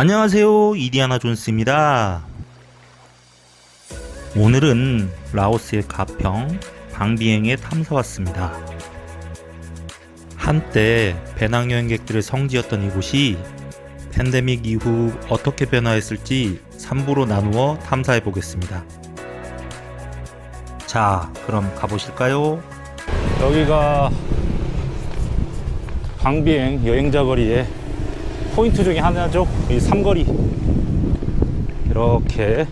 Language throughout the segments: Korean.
안녕하세요. 이디아나 존스입니다. 오늘은 라오스의 가평 방비행에 탐사 왔습니다. 한때 배낭여행객들의 성지였던 이곳이 팬데믹 이후 어떻게 변화했을지 3부로 나누어 탐사해 보겠습니다. 자, 그럼 가보실까요? 여기가 방비행 여행자 거리의 포인트 중에 하나죠. 이 삼거리. 이렇게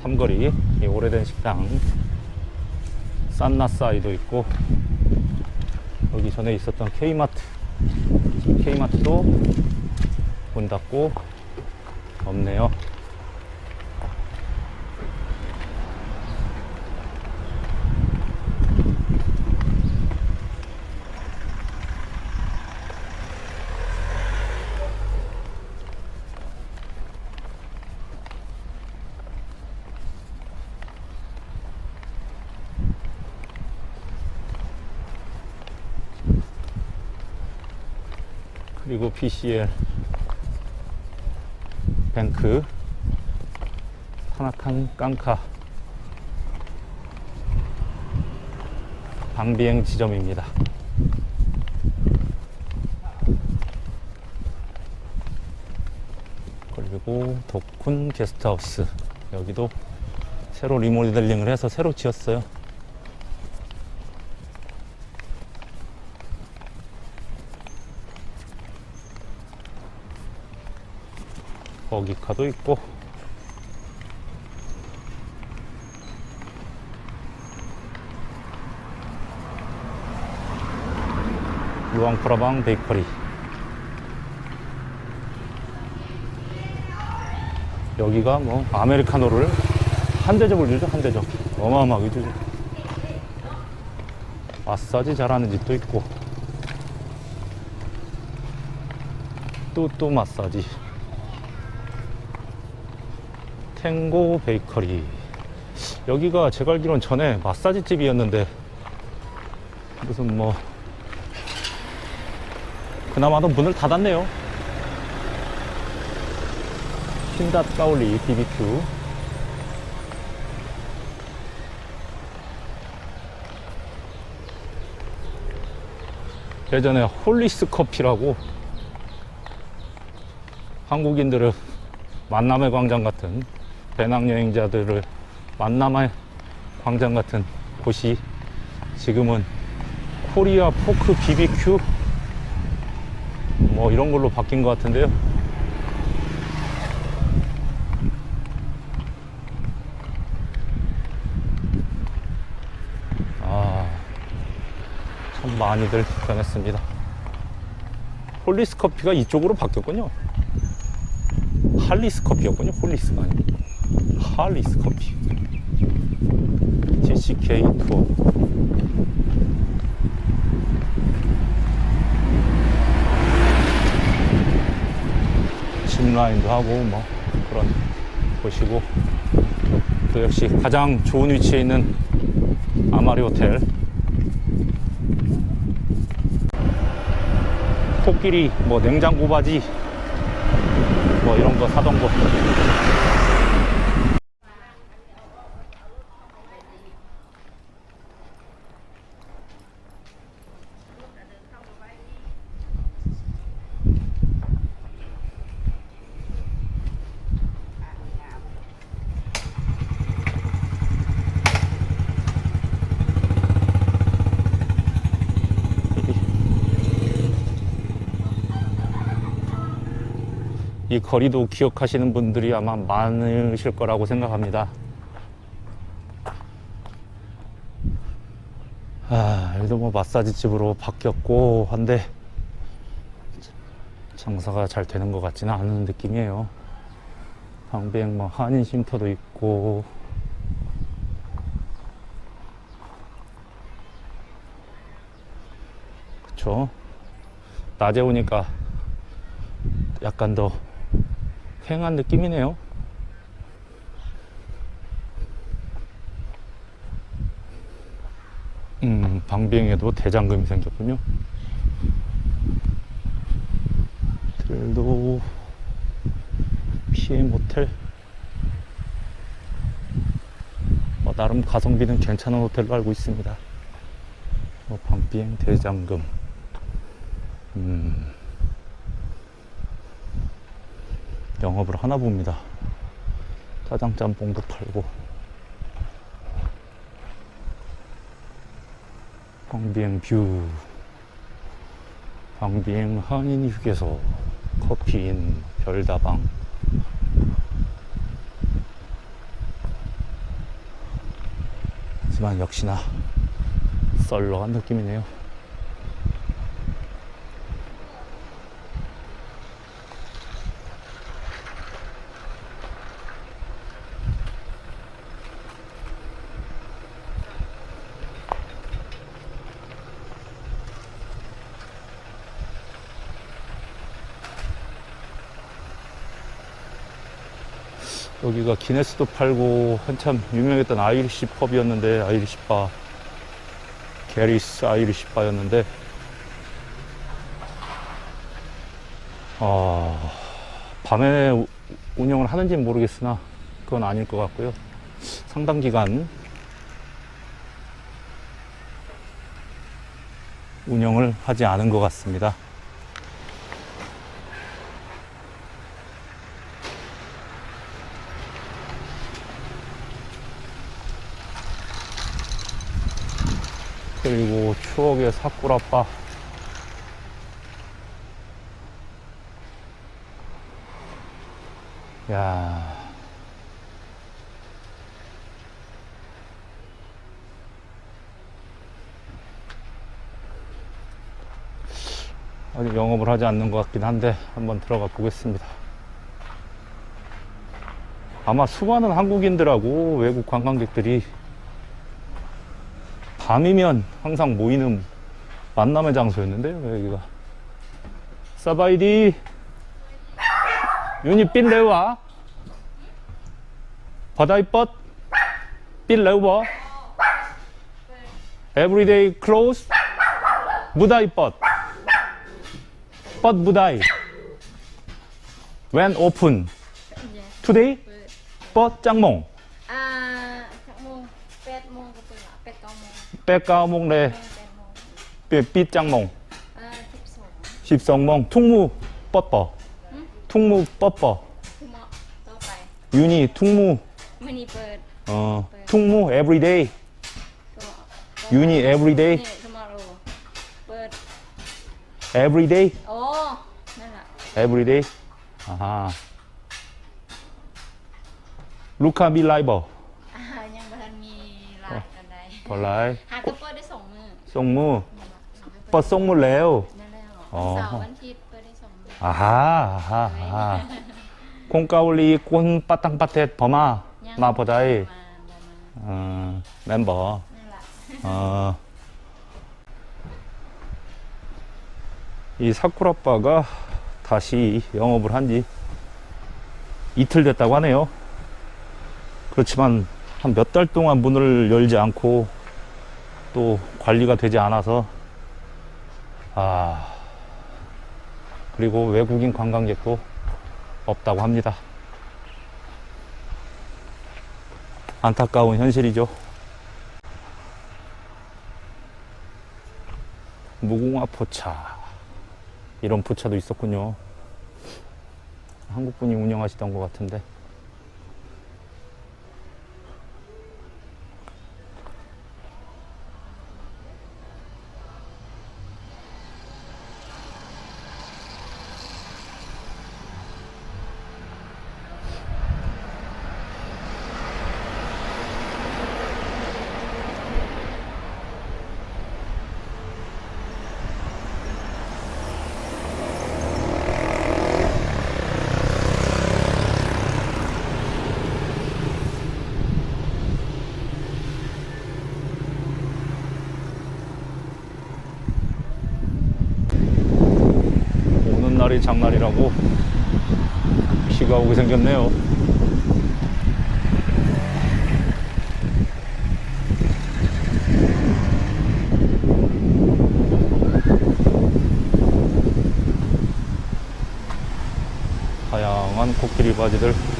삼거리. 이 오래된 식당. 산나사이도 있고 여기 전에 있었던 K마트. K마트도 문 닫고 없네요. 그리고 PCL 뱅크 하나칸 깡카 방비행 지점입니다. 그리고 덕훈 게스트하우스 여기도 새로 리모델링을 해서 새로 지었어요. 버기카도 있고. 루앙프라방 베이커리. 여기가 뭐 아메리카노를 한 대접을 주죠 한 대접. 어마어마하게 주죠. 마사지 잘하는 집도 있고. 또 또 마사지 탱고 베이커리. 여기가 제가 알기로는 전에 마사지 집이었는데 무슨 뭐 그나마도 문을 닫았네요. 흰닷 까올리 BBQ. 예전에 홀리스 커피라고 한국인들을 만남의 광장 같은 배낭여행자들을 만남의 광장 같은 곳이 지금은 코리아 포크 BBQ 뭐 이런 걸로 바뀐 것 같은데요. 아, 참 많이들 변했습니다. 홀리스 커피가 이쪽으로 바뀌었군요. 할리스 커피였군요. 홀리스가 아니고. 할리스 커피. GCK 투어. 짚라인도 하고 뭐 그런 곳이고 또 역시 가장 좋은 위치에 있는 아마리 호텔 코끼리 뭐 냉장고 바지 뭐 이런 거 사던 곳 이 거리도 기억하시는 분들이 아마 많으실 거라고 생각합니다. 아, 여기도 뭐 마사지 집으로 바뀌었고 한데 장사가 잘 되는 것 같지는 않은 느낌이에요. 방비행 뭐 한인 쉼터도 있고 그쵸? 낮에 오니까 약간 더 휑한 느낌이네요. 음, 방비행에도 대장금이 생겼군요. 호텔도 PM 호텔 뭐 나름 가성비는 괜찮은 호텔로 알고 있습니다. 뭐 밤비행 대장금 음, 영업을 하나 봅니다. 짜장 짬뽕도 팔고 광비행 뷰 광비행 한인 휴게소 커피인 별다방 하지만 역시나 썰렁한 느낌이네요. 여기가 기네스도 팔고 한참 유명했던 아이리시 펍이었는데 아이리시 바 게리스 아이리시 바였는데. 아 밤에 우- 운영을 하는지는 모르겠으나 그건 아닐 것 같고요. 상당 기간 운영을 하지 않은 것 같습니다 그리고 추억의 사쿠라바 야. 아직 영업을 하지 않는 것 같긴 한데 한번 들어가 보겠습니다. 아마 수많은 한국인들하고 외국 관광객들이 밤이면 항상 모이는 만남의 장소였는데요, 여기가. 사바이디, 윤이 삔 레와, 바다이 뻗, 삔 레와, everyday close, 무다이 뻗, 뻗 무다이, when open, today, 뻗 짱몽, 빼까몽 레, pet môn. 삐 짱몽. À, tiếp sổ, 십성몽 퉁무 뻗버 퉁무 phải, 윤희 퉁무 어 퉁무 everyday 윤희 everyday everyday 아하 루카 밀라이버 어, 멤버 nên là, 어, 이 사쿠라바가 다시 영업을 한 지 이틀 됐다고 하네요. 그렇지만 한 몇 달 동안 문을 열지 않고 또 관리가 되지 않아서 아 그리고 외국인 관광객도 없다고 합니다. 안타까운 현실이죠. 무궁화 포차 이런 포차도 있었군요 한국 분이 운영하시던 것 같은데 오는 날이 장날이라고 비가 오게 생겼네요 다양한 코끼리 바지들.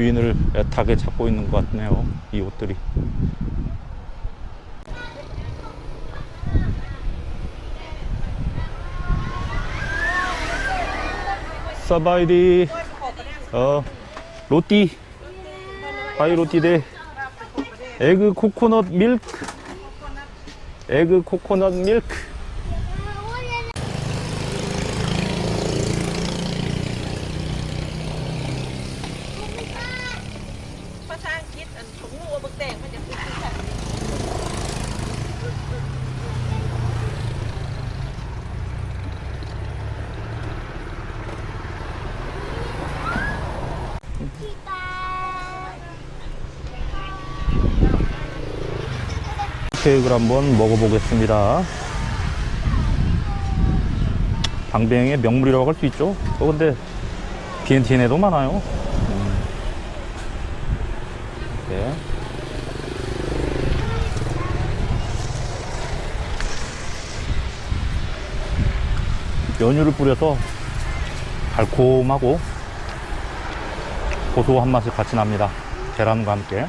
주인을 애타게 찾고 있는 것 같네요. 이 옷들이. 사바이디. 어, 로띠. 바이 로띠 대. 에그 코코넛 밀크. 에그 코코넛 밀크. 케이크를 한번 먹어보겠습니다. 방뱅의 명물이라고 할 수 있죠. 어, 근데 비엔티엔에도 많아요. 음. 네. 연유를 뿌려서 달콤하고 고소한 맛이 같이 납니다. 계란과 함께.